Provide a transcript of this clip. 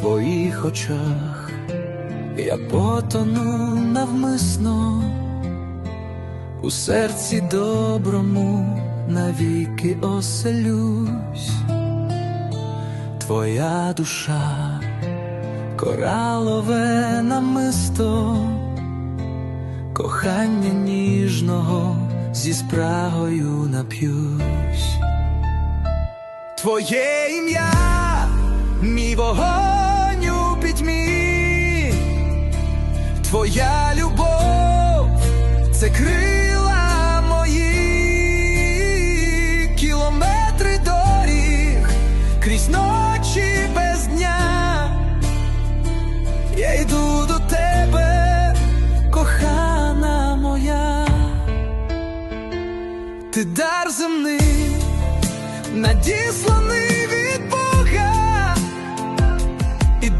твоїх очах, я потону навмисно, у серці доброму навіки оселюсь, твоя душа, коралове намисто, кохання ніжного зі спрагою нап'юсь. Твоє ім'я, мій вогонь твоя любов, це крила мої, кілометри доріг, крізь ночі без дня. Я йду до тебе, кохана моя, ти дар земний, надісланий від Бога. І